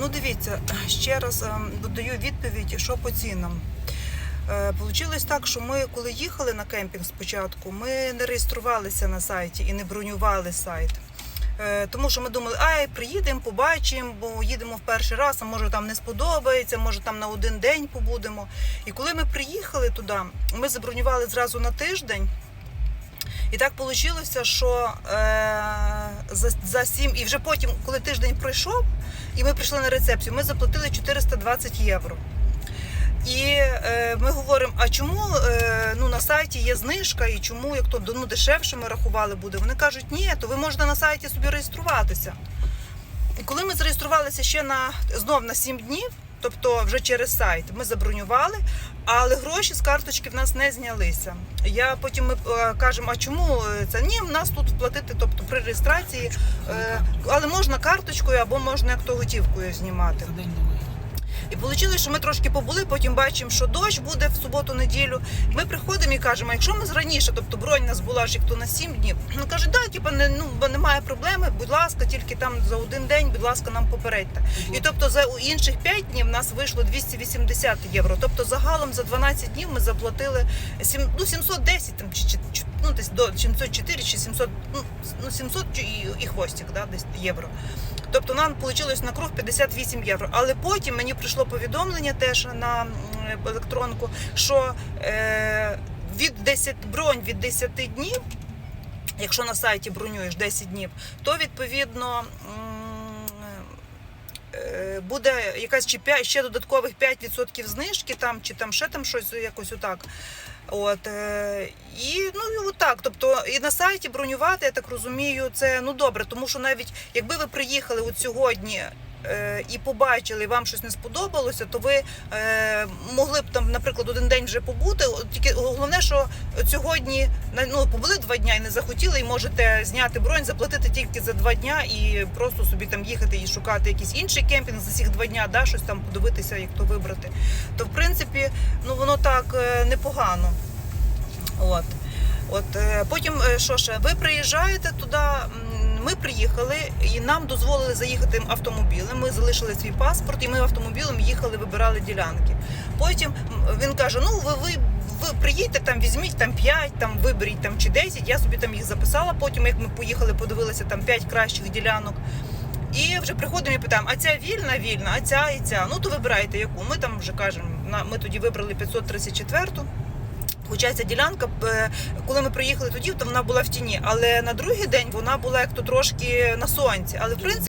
Ну, дивіться, ще раз е, даю відповідь, що по цінам. Е, Получилось так, що ми, коли їхали на кемпінг спочатку, ми не реєструвалися на сайті і не бронювали сайт. Е, Тому що ми думали, ай, приїдемо, побачимо, бо їдемо в перший раз, а може там не сподобається, може там на один день побудемо. І коли ми приїхали туди, ми забронювали зразу на тиждень. І так вийшло, що е, за, за 7, і вже потім, коли тиждень пройшов, і ми прийшли на рецепцію, ми заплатили 420 євро. І е, ми говоримо, а чому е, ну, на сайті є знижка, і чому, як то ну, дешевше ми рахували буде? Вони кажуть, ні, то ви можете на сайті собі реєструватися. І коли ми зареєструвалися ще на знов на 7 днів, тобто вже через сайт, ми забронювали, але гроші з карточки в нас не знялися. Я потім ми е, кажемо, а чому це ні, в нас тут платити, тобто при реєстрації, е, але можна карточкою або можна як то готівкою знімати. І вийшло, що ми трошки побули, потім бачимо, що дощ буде в суботу-неділю. Ми приходимо і кажемо, якщо ми раніше, тобто бронь у нас була ж як то на 7 днів. Ну каже, да, типу, не, ну, немає проблеми, будь ласка, тільки там за один день, будь ласка, нам попередьте. І тобто за інших 5 днів в нас вийшло 280 євро. Тобто загалом за 12 днів ми заплатили 7, ну, 710 там, чи, чи, чи, ну, десь до 704 чи 700, ну, ну 700 і, і хвостик, да, десь євро. Тобто нам вийшло на круг 58 євро. Але потім мені прийшло повідомлення теж на електронку, що е, від 10 бронь від 10 днів, якщо на сайті бронюєш 10 днів, то відповідно. Е, Буде якась чи 5, ще додаткових 5% знижки там, чи там ще там щось якось отак. От е, і ну і отак. Тобто і на сайті бронювати, я так розумію, це ну добре, тому що навіть якби ви приїхали от сьогодні. Е, І побачили, і вам щось не сподобалося, то ви е, могли б там, наприклад, один день вже побути. Тільки головне, що сьогодні ну, побули два дня і не захотіли, і можете зняти бронь, заплатити тільки за два дня і просто собі там їхати і шукати якийсь інший кемпінг за цих два дня, да, щось там подивитися, як то вибрати. То в принципі, ну воно так е, непогано. От. От потім, що ще, ви приїжджаєте туди. Ми приїхали і нам дозволили заїхати автомобілем. Ми залишили свій паспорт, і ми автомобілем їхали, вибирали ділянки. Потім він каже: Ну, ви, ви, ви приїдьте там, візьміть там 5, там виберіть там чи 10. Я собі там їх записала. Потім, як ми поїхали, подивилися там 5 кращих ділянок. І вже приходимо і питаємо, а ця вільна, вільна, а ця і ця. Ну то вибирайте яку. Ми там вже кажемо, ми тоді вибрали 534-ту. Хоча ця ділянка, е, коли ми приїхали тоді, то вона була в тіні. Але на другий день вона була як то трошки на сонці. Але в принципі.